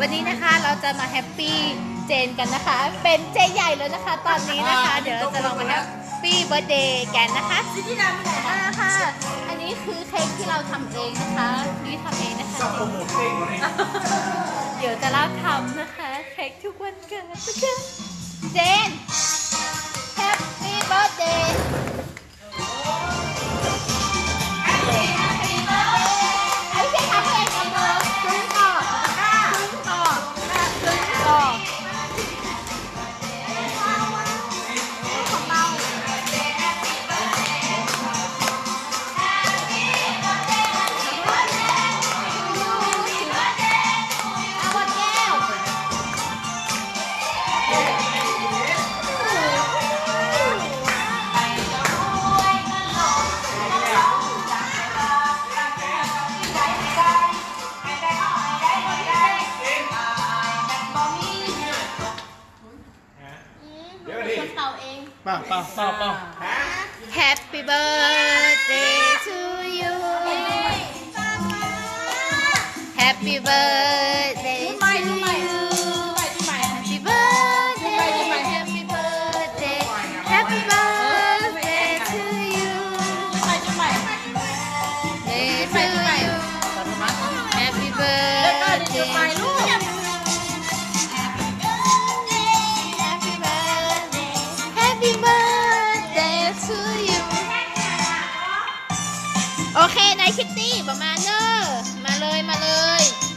วันนี้นะคะเราจะมาแฮปปี้เจนกันนะคะ เป็นเจใหญ่แล้วนะคะ ตอนนี้นะคะ เดี๋ยวเราจะลองมาแฮปปี้เบ t ร์ a เดย์กันนะคะซิตี้ดำไปไหนอ่าค่ะ อันนี้คือเค้กที่เราทำเองนะคะนี่ทำเองนะคะเดี๋ยวจะเล่าทำนะคะเค้กทุกวันเกิดนะคะเจน ป่าป่าป่าป่า Happy birthday to you Happy birthday to ใหม่ใหม่ you ใหม่ใหม่ Happy birthday Happy birthday Happy birthday to you ใหม่ใหม่ Day to you Happy birthday เค นายคิตตี้ ประมาณเนอมาเลย มาเลย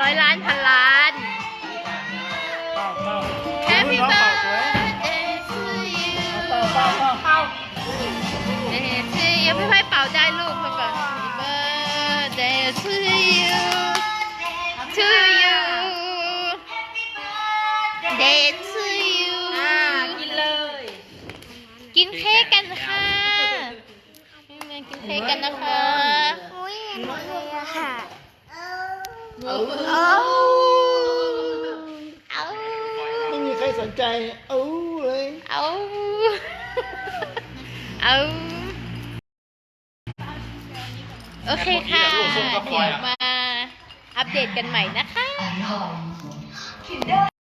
ร้อยล้านพันล้านเป่าเป่า Happy น้องเป่าสวย birthday to you เป่าเป่าเป่าเป่า Birthday to you พี่ไพ่เป่าได้ลูกเพื่อนก่อน Happy birthday to you to you day to you อ่ากินเลย กินเค้กกันค่ะมากินเค้กกันนะคะ อุ้ยหมดเลยอะค่ะ เอาเอาเอาไม่มีใครสนใจเอ้าเลยเอาเอาโอเคค่ะเดี๋ยวมาอัปเดตกันใหม่นะคะ